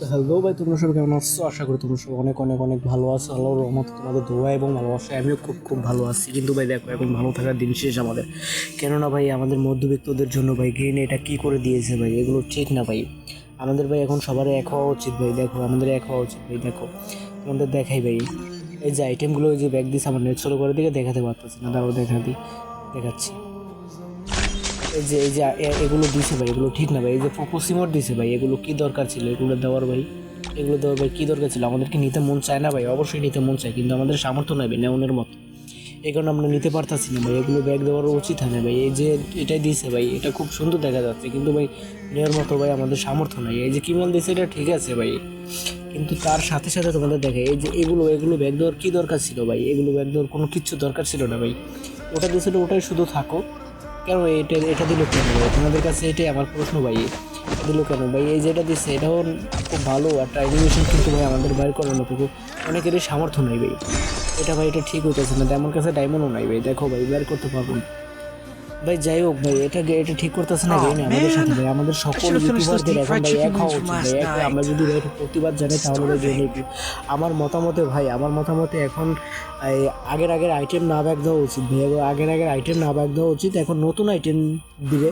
Hello ভাই, তোমরা সবাই কেমন আছো? আশা করি তোমরা সবাই অনেক অনেক অনেক ভালো আছো। আল্লাহর রহমতে তোমাদের দোয়া এবং ভালোবাসা আমিও খুব খুব ভালো আছি। কিন্তু ভাই দেখো, এখন ভালো থাকার দিন শেষ আমাদের। কেননা ভাই, আমাদের মধ্যবিত্তদের জন্য ভাই গ্রিন এটা কী করে দিয়েছে ভাই? এগুলো ঠিক না ভাই। আমাদের ভাই এখন সবার এক হওয়া উচিত ভাই। দেখো, আমাদের এক হওয়া উচিত ভাই, দেখো। তোমাদের দেখাই ভাই। এই যে আইটেমগুলো যে ব্যাগ দিয়েছে আমার নেট চলো করে দিকে, দেখাতে পারতেছি না। দাঁড়াও, দেখা দিই দেখাচ্ছি। যে, এই যে এগুলো দিছে ভাই, এগুলো ঠিক না ভাই, এই যে ফোকসিমোর দিছে ভাই, এগুলো কি দরকার ছিল? এগুলো দেওয়ার ভাই, এগুলো দেওয়ার ভাই কী দরকার ছিল? আমাদেরকে নিতে মন চায় না ভাই, অবশ্যই নিতে মন চায়, কিন্তু আমাদের সামর্থ্য নাই ভাই, নেওয়ানোর মতো। এই কারণে আমরা নিতে পারতাছি না ভাই, এগুলো ব্যাগ দেওয়ার উচিত হয় না ভাই, এই যে এটাই দিয়েছে ভাই, এটা খুব সুন্দর দেখা যাচ্ছে, কিন্তু ভাই নেওয়ার মতো ভাই আমাদের সামর্থ্য নাই। এই যে কিমাল দিয়েছে এটা ঠিক আছে ভাই, কিন্তু তার সাথে সাথে তোমাদের দেখে, এই যে এগুলো এগুলো ব্যাগ দেওয়ার কী দরকার ছিল ভাই? এগুলো ব্যাগ দেওয়ার কোনো কিচ্ছু দরকার ছিল না ভাই। ওটা দিয়েছিল ওটাই শুধু থাকো কেন এটা এটা দিল কেন? ভাই তোমাদের কাছে এটাই আমার প্রশ্ন ভাই। এটা দিল কেন? ভাই, এই যেটা দিচ্ছে এটাও খুব ভালো একটা অ্যানিমেশন কিন্তু ভাই আমাদের বাইর মতো খুব অনেকেরই সামর্থ্য নাই ভাই। এটা ভাই, এটা ঠিক হইতেছে না তেমন কাছে ডায়মন্ডও নাই ভাই। দেখো ভাই, বের করতে পারব না। ভাই যাই হোক ভাই এটা এটা ঠিক করতেছে না ভাই আমাদের সাথে ভাই আমাদের সকল ইউটিউবারদের এখন ভাই এক হওয়া উচিত ভাই এক আমরা যদি ভাই প্রতিবাদ জানাই তাহলে ভাই জেনে আমার মতামতে ভাই আমার মতামতে এখন আগের আগের আইটেম না ব্যাগ দেওয়া উচিত। ভাই আগের আগের আইটেম না ব্যাগ দেওয়া উচিত এখন নতুন আইটেম দিবে।